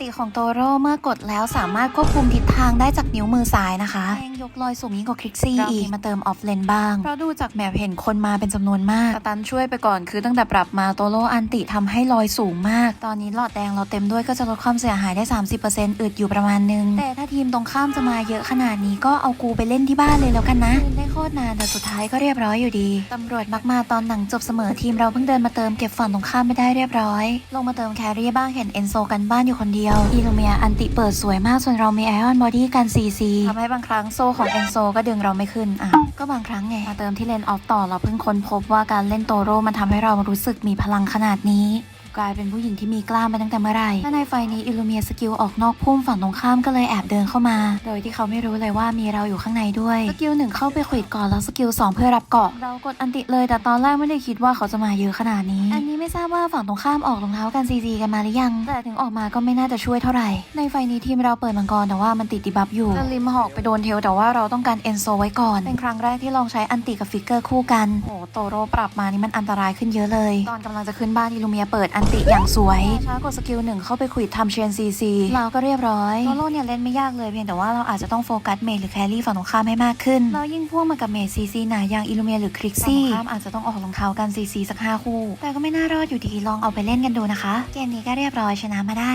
ติของโตโร่เมื่อกดแล้วสามารถควบคุมทิศทางได้จากนิ้วมือซ้ายนะคะแรงยกลอยสูงยิ่งกว่าคลิกซี่อีกมาเติมออฟเลนบ้าง เพราะดูจากแมปเห็นคนมาเป็นจำนวนมากสตันช่วยไปก่อนคือตั้งแต่ปรับมาโตโร่อันติทำให้ลอยสูงมาก ตอนนี้หลอดแดงเราเต็มด้วยก็จะลดความเสียหายได้ 30%อึดอยู่ประมาณนึง แต่ถ้าทีมตรงข้ามจะมาเยอะขนาดนี้ก็เอากูไปเล่นที่บ้านเลยแล้วกันนะเล่นได้โคตรนานแต่สุดท้ายก็เรียบร้อยอยู่ดีตำรวจมักมาตอนหนังจบเสมอทีมเราเพิ่งเดินมาเติมเก็บฝั่งตรงข้ามไม่ได้เรียบร้อย ลงมาเติมแครี่บ้างเห็นเอนโซกันบ้านอยู่คนเดียวอีลูเมียอันติเปิดสวยมากส่วนเรามีไอออนบอดี้กัน CC ทำให้บางครั้งโซของเอนโซก็ดึงเราไม่ขึ้น อะ ก็บางครั้งไง มาเติมที่เลนออฟต่อเราเพิ่งค้นพบว่าการเล่นโตโร่มันทำให้เรารู้สึกมีพลังขนาดนี้ กลายเป็นผู้หญิงที่มีกล้ามมาตั้งแต่เมื่อไหร่ถ้าในไฟนี้อิลูเมียสกิลออกนอกพุ่มฝั่งตรงข้ามก็เลยแอบเดินเข้ามา โดยที่เขาไม่รู้เลยว่ามีเราอยู่ข้างในด้วยสกิลหนึ่งเข้าไปขวิดก่อนแล้วสกิลสองเพื่อรับเกาะเรากดอันติเลยแต่ตอนแรกไม่ได้คิดว่าเขาจะมาเยอะขนาดนี้ อันนี้ไม่ทราบว่าฝั่งตรงข้ามออกรองเท้ากันซีซีกันมาหรือยัง แต่ถึงออกมาก็ไม่น่าจะช่วยเท่าไหร่ ในไฟนี้ทีมเราเปิดมังกรแต่ว่ามันติดดีบัฟอยู่ลิมหอกไปโดนเทลแต่ว่าเราต้องการเอนโซไว้ก่อน เป็นครั้งแรกที่ลองใช้อันติกับฟิกเกอร์คู่กันโอ้โตโรปรับมานี่มันอันตรายขึ้นเยอะเลย ตอนกำลังจะขึ้นบ้านอิลูเมียเปิดอันติอย่างสวยช้ากดสกิลหนึ่งเข้าไปขวิดทำเชนซีซีเราก็เรียบร้อยโตโรเนี่ยเล่นไม่ยากเลยเพียงแต่ว่าเราอาจจะต้องโฟกัสเมจหรือแครี่ฝั่งตรงข้ามให้มากขึ้นแล้วยิ่งพ่วงมากับเมจซีซีหนาอย่างอิลูเมียหรือคริกซี่ฝั่งตรงข้ามอาจจะต้องออกรองเท้ากันซีซีสักห้าคู่ แต่ก็ไม่น่ารอดอยู่ดีลองเอาไปเล่นกันดูนะคะ เกมนี้ก็เรียบร้อยชนะมาได้